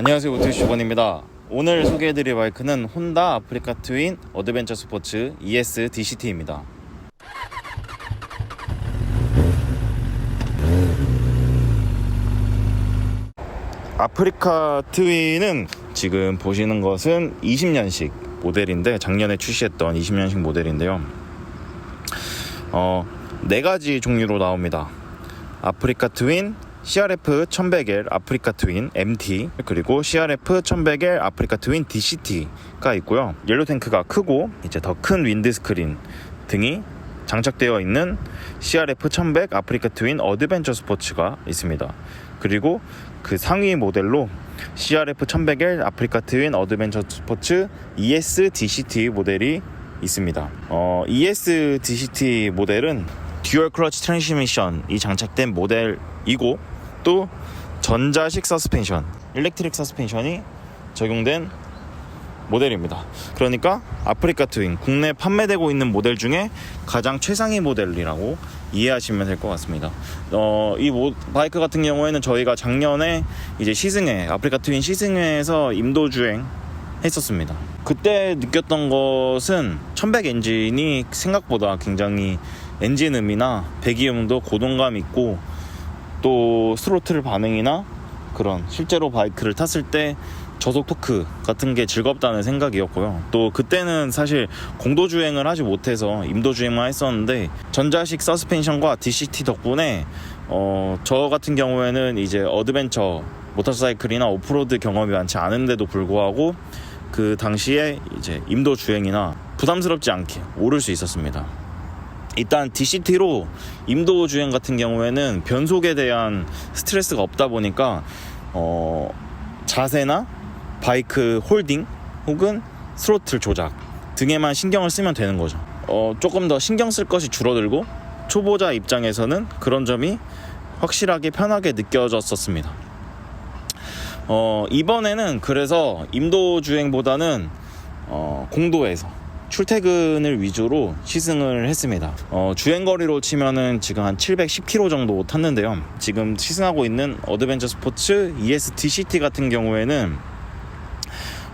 안녕하세요. 오토시 주번입니다. 오늘 소개해드릴 바이크는 혼다 아프리카 트윈 어드벤처 스포츠 ES DCT입니다. 아프리카 트윈은 지금 보시는 것은 20년식 모델인데 작년에 출시했던 20년식 모델인데요. 어, 네 가지 종류로 나옵니다. 아프리카 트윈, CRF 1100L 아프리카 트윈 MT 그리고 CRF 1100L 아프리카 트윈 DCT가 있고요. 옐로 탱크가 크고 이제 더 큰 윈드 스크린 등이 장착되어 있는 CRF 1100 아프리카 트윈 어드벤처 스포츠가 있습니다. 그리고 그 상위 모델로 CRF 1100L 아프리카 트윈 어드벤처 스포츠 ES DCT 모델이 있습니다. 어, ES DCT 모델은 듀얼 클러치 트랜스미션이 장착된 모델이고 또 전자식 서스펜션, 일렉트릭 서스펜션이 적용된 모델입니다. 그러니까 아프리카 트윈 국내 판매되고 있는 모델 중에 가장 최상위 모델이라고 이해하시면 될 것 같습니다. 어, 이 모- 바이크 같은 경우에는 저희가 작년에 이제 시승회 아프리카 트윈 시승회에서 임도 주행 했었습니다. 그때 느꼈던 것은 1100 엔진이 생각보다 굉장히 엔진 음이나 배기음도 고동감 있고 또 스로틀 반응이나 그런 실제로 바이크를 탔을 때 저속 토크 같은 게 즐겁다는 생각이었고요. 또 그때는 사실 공도 주행을 하지 못해서 임도 주행만 했었는데 전자식 서스펜션과 DCT 덕분에 어, 저 같은 경우에는 이제 어드벤처 모터사이클이나 오프로드 경험이 많지 않은데도 불구하고 그 당시에 이제 임도 주행이나 부담스럽지 않게 오를 수 있었습니다. 일단 DCT로 임도 주행 같은 경우에는 변속에 대한 스트레스가 없다 보니까 어, 자세나 바이크 홀딩 혹은 스로틀 조작 등에만 신경을 쓰면 되는 거죠. 어, 조금 더 신경 쓸 것이 줄어들고 초보자 입장에서는 그런 점이 확실하게 편하게 느껴졌었습니다. 어, 이번에는 그래서 임도 주행보다는 어, 공도에서 출퇴근을 위주로 시승을 했습니다. 어, 주행 거리로 치면은 지금 한 710km 정도 탔는데요. 지금 시승하고 있는 어드벤처 스포츠 ES DCT 같은 경우에는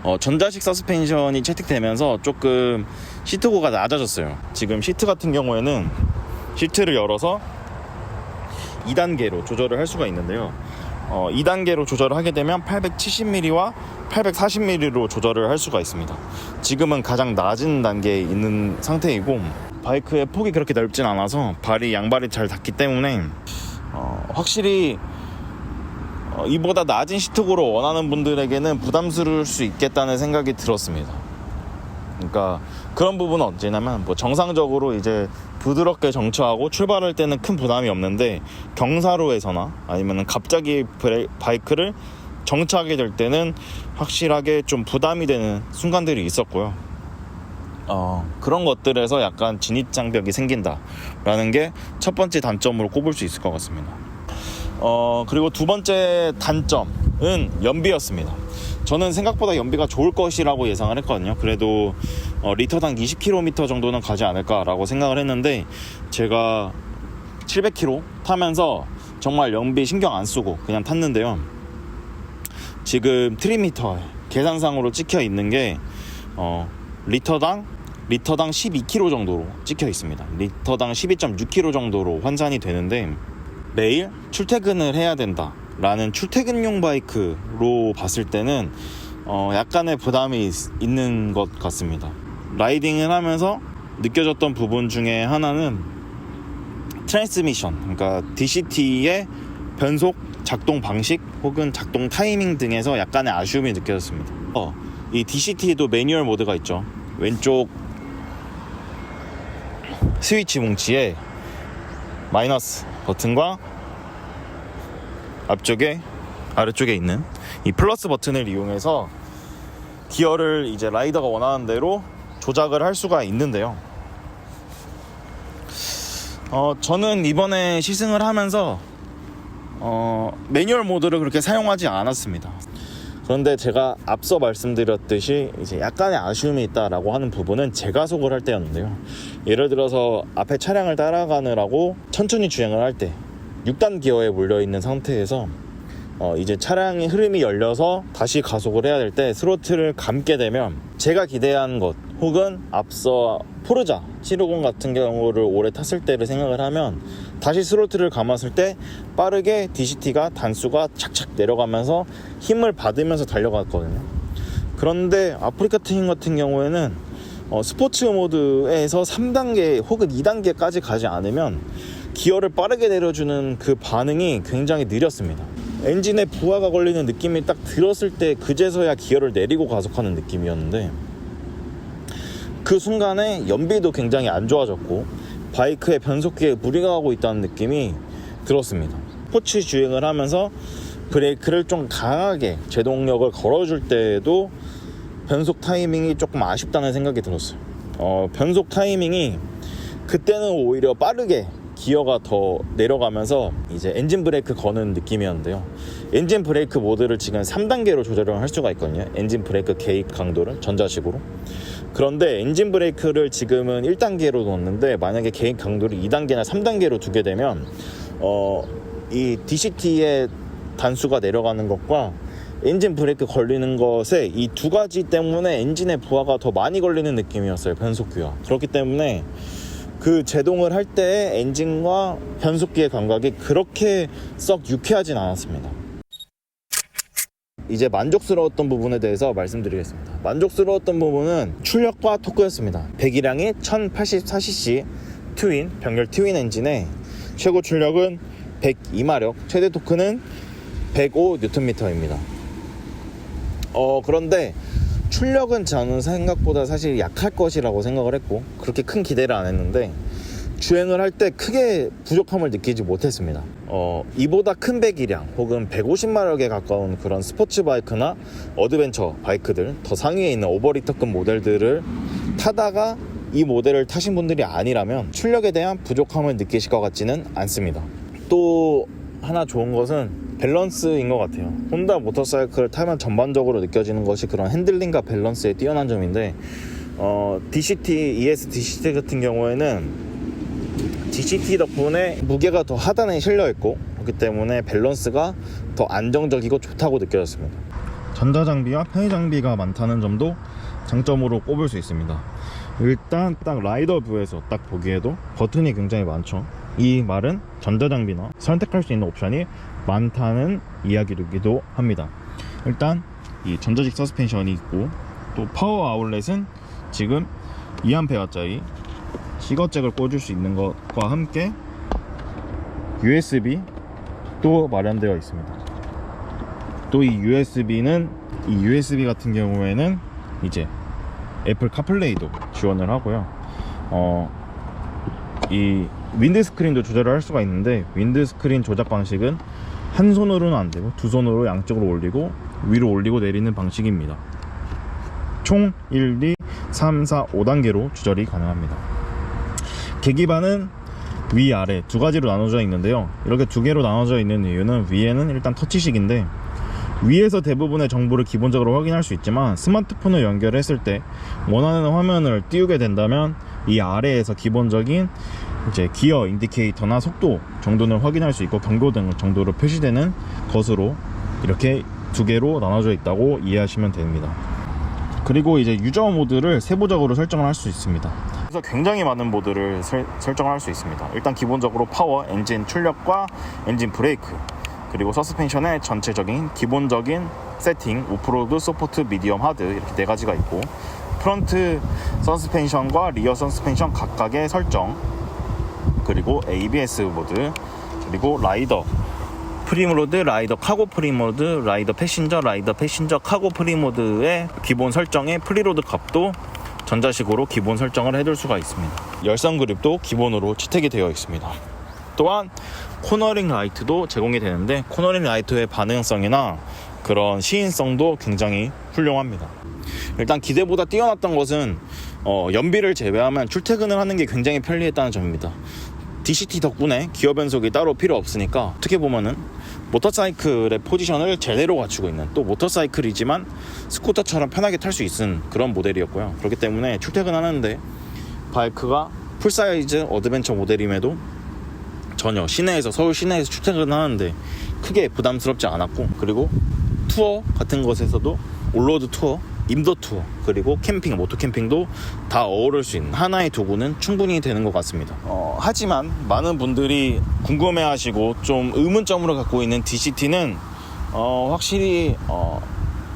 어, 전자식 서스펜션이 채택되면서 조금 시트고가 낮아졌어요. 지금 시트 같은 경우에는 시트를 열어서 2단계로 조절을 할 수가 있는데요. 어, 2단계로 조절을 하게 되면 870mm와 840mm로 조절을 할 수가 있습니다. 지금은 가장 낮은 단계에 있는 상태이고 바이크의 폭이 그렇게 넓진 않아서 발이 양발이 잘 닿기 때문에 어, 확실히 어, 이보다 낮은 시트고를 원하는 분들에게는 부담스러울 수 있겠다는 생각이 들었습니다. 그러니까 그런 부분은 언제냐면 뭐 정상적으로 이제 부드럽게 정차하고 출발할 때는 큰 부담이 없는데 경사로에서나 아니면 갑자기 브레, 바이크를 정차하게 될 때는 확실하게 좀 부담이 되는 순간들이 있었고요. 어, 그런 것들에서 약간 진입 장벽이 생긴다라는 게 첫 번째 단점으로 꼽을 수 있을 것 같습니다. 어, 그리고 두 번째 단점은 연비였습니다. 저는 생각보다 연비가 좋을 것이라고 예상을 했거든요. 그래도 어, 리터당 20km 정도는 가지 않을까라고 생각을 했는데 제가 700km 타면서 정말 연비 신경 안 쓰고 그냥 탔는데요. 지금 트리미터에 계산상으로 찍혀 있는 게 어, 리터당 리터당 12km 정도로 찍혀 있습니다. 리터당 12.6km 정도로 환산이 되는데 매일 출퇴근을 해야 된다 라는 출퇴근용 바이크로 봤을 때는 어, 약간의 부담이 있- 있는 것 같습니다. 라이딩을 하면서 느껴졌던 부분 중에 하나는 트랜스미션, 그러니까 DCT의 변속 작동 방식 혹은 작동 타이밍 등에서 약간의 아쉬움이 느껴졌습니다. 어, 이 DCT에도 매뉴얼 모드가 있죠. 왼쪽 스위치 뭉치에 마이너스 버튼과 앞쪽에 아래쪽에 있는 이 플러스 버튼을 이용해서 기어를 이제 라이더가 원하는 대로 조작을 할 수가 있는데요. 어, 저는 이번에 시승을 하면서 어, 매뉴얼 모드를 그렇게 사용하지 않았습니다. 그런데 제가 앞서 말씀드렸듯이 이제 약간의 아쉬움이 있다라고 하는 부분은 재가속을 할 때였는데요. 예를 들어서 앞에 차량을 따라가느라고 천천히 주행을 할 때 6단 기어에 몰려 있는 상태에서 어, 이제 차량의 흐름이 열려서 다시 가속을 해야 될 때 스로틀을 감게 되면 제가 기대한 것 혹은 앞서 포르자 750 같은 경우를 오래 탔을 때를 생각을 하면 다시 스로틀을 감았을 때 빠르게 DCT가 단수가 착착 내려가면서 힘을 받으면서 달려갔거든요. 그런데 아프리카 트윈 같은 경우에는 어, 스포츠 모드에서 3단계 혹은 2단계까지 가지 않으면 기어를 빠르게 내려주는 그 반응이 굉장히 느렸습니다. 엔진에 부하가 걸리는 느낌이 딱 들었을 때 그제서야 기어를 내리고 가속하는 느낌이었는데 그 순간에 연비도 굉장히 안 좋아졌고 바이크의 변속기에 무리가 가고 있다는 느낌이 들었습니다. 스포츠 주행을 하면서 브레이크를 좀 강하게 제동력을 걸어줄 때에도 변속 타이밍이 조금 아쉽다는 생각이 들었어요. 어, 변속 타이밍이 그때는 오히려 빠르게 기어가 더 내려가면서 이제 엔진 브레이크 거는 느낌이었는데요. 엔진 브레이크 모드를 지금 3단계로 조절을 할 수가 있거든요. 엔진 브레이크 개입 강도를 전자식으로. 그런데 엔진 브레이크를 지금은 1단계로 넣었는데 만약에 개입 강도를 2단계나 3단계로 두게 되면 어, 이 DCT의 단수가 내려가는 것과 엔진 브레이크 걸리는 것에 이 두 가지 때문에 엔진의 부하가 더 많이 걸리는 느낌이었어요 변속기와 그렇기 때문에 그 제동을 할 때 엔진과 변속기의 감각이 그렇게 썩 유쾌하진 않았습니다. 이제 만족스러웠던 부분에 대해서 말씀드리겠습니다. 만족스러웠던 부분은 출력과 토크였습니다. 배기량이 1084cc 트윈 병렬 트윈 엔진에 최고 출력은 102마력 최대 토크는 105Nm입니다. 어 그런데 출력은 저는 생각보다 사실 약할 것이라고 생각을 했고 그렇게 큰 기대를 안 했는데 주행을 할 때 크게 부족함을 느끼지 못했습니다. 어, 이보다 큰 배기량 혹은 150마력에 가까운 그런 스포츠 바이크나 어드벤처 바이크들 더 상위에 있는 오버리터급 모델들을 타다가 이 모델을 타신 분들이 아니라면 출력에 대한 부족함을 느끼실 것 같지는 않습니다. 또 하나 좋은 것은 밸런스인 것 같아요. 혼다 모터사이클을 타면 전반적으로 느껴지는 것이 그런 핸들링과 밸런스의 뛰어난 점인데 어, DCT, ES DCT 같은 경우에는 DCT 덕분에 무게가 더 하단에 실려 있고 그렇기 때문에 밸런스가 더 안정적이고 좋다고 느껴졌습니다. 전자 장비와 편의 장비가 많다는 점도 장점으로 꼽을 수 있습니다. 일단 딱 라이더 뷰에서 딱 보기에도 버튼이 굉장히 많죠. 이 말은 전자 장비나 선택할 수 있는 옵션이 많다는 이야기이기도 합니다. 일단 이 전자식 서스펜션이 있고 또 파워 아울렛은 지금 2A짜리 시거잭을 꽂을 수 있는 것과 함께 USB 또 마련되어 있습니다. 또 이 USB는 이 USB 같은 경우에는 이제 애플 카플레이도 지원을 하고요. 어, 이 윈드 스크린도 조절을 할 수가 있는데 윈드 스크린 조작 방식은 한 손으로는 안 되고 두 손으로 양쪽으로 올리고 위로 올리고 내리는 방식입니다. 총 1, 2, 3, 4, 5단계로 조절이 가능합니다. 계기반은 위 아래 두 가지로 나눠져 있는데요. 이렇게 두 개로 나눠져 있는 이유는 위에는 일단 터치식인데 위에서 대부분의 정보를 기본적으로 확인할 수 있지만 스마트폰을 연결했을 때 원하는 화면을 띄우게 된다면 이 아래에서 기본적인 이제 기어 인디케이터나 속도 정도는 확인할 수 있고 경고등 정도로 표시되는 것으로 이렇게 두 개로 나눠져 있다고 이해하시면 됩니다. 그리고 이제 유저 모드를 세부적으로 설정을 할 수 있습니다. 그래서 굉장히 많은 모드를 설, 설정을 할수 있습니다. 일단 기본적으로 파워, 엔진 출력과 엔진 브레이크 그리고 서스펜션의 전체적인 기본적인 세팅, 오프로드, 소포트, 미디엄, 하드 이렇게 네 가지가 있고 프론트 서스펜션과 리어 서스펜션 각각의 설정 그리고 ABS 모드 그리고 라이더 프리모드, 라이더 카고 프리모드, 라이더 패신저, 라이더 패신저 카고 프리모드의 기본 설정의 프리로드 값도 전자식으로 기본 설정을 해둘 수가 있습니다. 열선 그립도 기본으로 채택이 되어 있습니다. 또한 코너링 라이트도 제공이 되는데 코너링 라이트의 반응성이나 그런 시인성도 굉장히 훌륭합니다. 일단 기대보다 뛰어났던 것은 어, 연비를 제외하면 출퇴근을 하는 게 굉장히 편리했다는 점입니다. DCT 덕분에 기어 변속이 따로 필요 없으니까 어떻게 보면은 모터사이클의 포지션을 제대로 갖추고 있는 또 모터사이클이지만 스쿠터처럼 편하게 탈 수 있는 그런 모델이었고요. 그렇기 때문에 출퇴근하는데 바이크가 풀사이즈 어드벤처 모델임에도 전혀 시내에서 서울 시내에서 출퇴근하는데 크게 부담스럽지 않았고 그리고 투어 같은 것에서도 올로드 투어, 임도 투어 그리고 캠핑, 모토 캠핑도 다 어우를 수 있는 하나의 도구는 충분히 되는 것 같습니다. 어, 하지만 많은 분들이 궁금해하시고 좀 의문점으로 갖고 있는 DCT는 어, 확실히 어,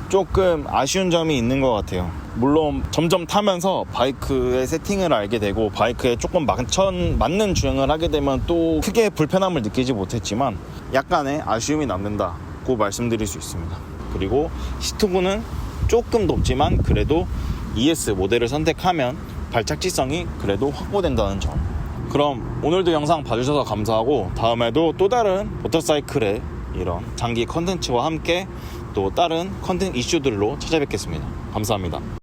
조금 아쉬운 점이 있는 것 같아요. 물론 점점 타면서 바이크의 세팅을 알게 되고 바이크에 조금 맞천, 맞는 주행을 하게 되면 또 크게 불편함을 느끼지 못했지만 약간의 아쉬움이 남는다고 말씀드릴 수 있습니다. 그리고 시트구는 조금 높지만 그래도 ES 모델을 선택하면 발착지성이 그래도 확보된다는 점. 그럼 오늘도 영상 봐주셔서 감사하고 다음에도 또 다른 모터사이클의 이런 장기 컨텐츠와 함께 또 다른 컨텐츠 이슈들로 찾아뵙겠습니다. 감사합니다.